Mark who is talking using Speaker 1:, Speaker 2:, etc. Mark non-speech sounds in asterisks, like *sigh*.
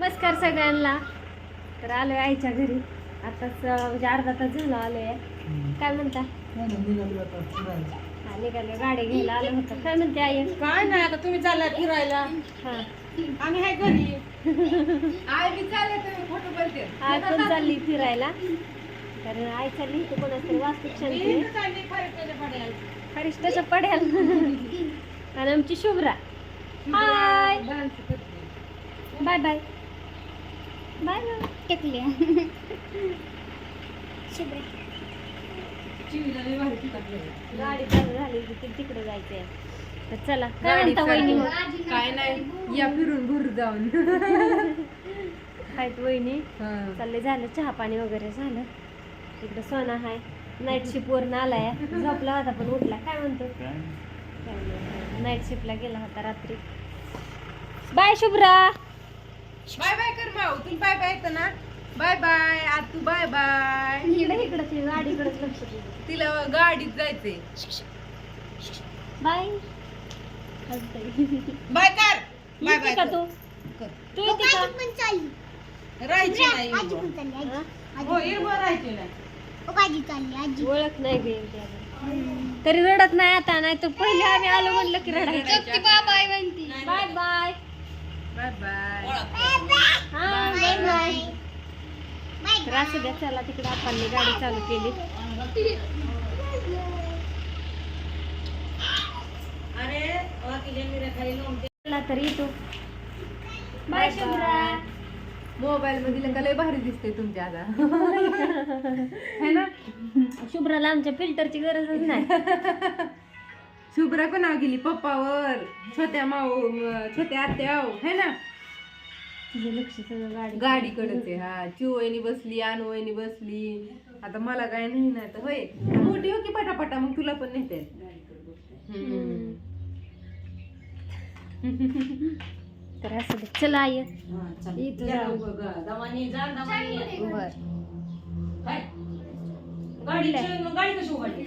Speaker 1: नमस्कार सगळ्यांना. तर आलोय आईच्या घरी. आताच म्हणजे अर्धा तास झाला आलोय. काय म्हणता? हा निघालो गाडी घ्यायला आलो होतं. काय म्हणते आई?
Speaker 2: काय नाही आता तुम्ही चालला फिरायला.
Speaker 1: हा.
Speaker 2: आम्ही आहे घरी. *laughs* आय चालले तुम्ही फोटो
Speaker 1: पण चालली फिरायला. तर आई चालली इथे कोणाच तरी वास्तू शांती
Speaker 2: चालली खरेदीच्या पड्याला.
Speaker 1: हरिष्ठाच्या पड्याल. *laughs* आणि आमची Shubhra. Hi. Bye bye bye bye
Speaker 3: टेकल्या
Speaker 2: चिवीला लय भारी ठिकाण आहे.
Speaker 1: गाडी चालू झाली की तिकडे जायचंय. तर चला काय
Speaker 2: गाडी
Speaker 1: म्हणता वहिनी.
Speaker 2: काय नाही या फिरून भूर जाऊन.
Speaker 1: आहेत वहिनी.
Speaker 2: हा.
Speaker 1: चाललंय झालं चहा पाणी वगैरे झालं. इकडं सोना हाय. नाईट शिफ्ट वरून आलाय. झोपला होता पण उठला. काय म्हणतो? नाईट शिफ्टला गेला होता रात्री. बाय शुभ्रा.
Speaker 2: बाय बाय कर माऊ तुला बाय बाय येतं ना? बाय बाय आज तू बाय बाय.
Speaker 1: इकडे इकडंच आहे, गाडीकडेच लक्ष दे.
Speaker 2: तिला गाडीत जायचंय.
Speaker 1: बाय.
Speaker 2: बाय कर. बाय
Speaker 1: येते
Speaker 2: बाय
Speaker 1: का
Speaker 2: कर.
Speaker 1: तू?
Speaker 2: कर.
Speaker 1: तू येते का?
Speaker 3: पण चालली
Speaker 2: राहायची नाही.
Speaker 3: आजी. पण चालली
Speaker 1: हा?
Speaker 3: आजी
Speaker 2: हो इरबा राहायची नाही.
Speaker 3: ओ, आजी चालली आजी.
Speaker 1: ओळख नाही गे त्याला. तरी रडत नाही आता नाही तर पहिले आम्ही आलो म्हणलं की रडायचं
Speaker 3: बाय म्हणती.
Speaker 1: Bye bye.
Speaker 2: बाय बाय
Speaker 1: हा
Speaker 3: बाय बाय बाय
Speaker 1: तर असं द्या चला तिकडे आपण गाडी चालू केली. चला तर येतो. बाय शुभ्रा
Speaker 2: मोबाईल मध्ये लंका लय भारी दिसते तुमच्या आता. *laughs* है ना?
Speaker 1: शुभ्राला आमच्या फिल्टरची गरजच नाही. *laughs*
Speaker 2: शुभ्रा नाव गेली? पप्पावर. छोट्या माऊ छोट्या आत्याव है ना?
Speaker 1: तुझं लक्ष सगळं गाडी
Speaker 2: गाडीकडेच आहे हा. चिवणी बसली अनुवणी बसली. आता मला काय नाही ना तर होय. मोठी हो की पटापटा मग तुला पण नेते.
Speaker 1: हम्म. तर असं दे. चला ये इथं जाऊ. बर.
Speaker 2: गाडी गाडी कशी उघडली?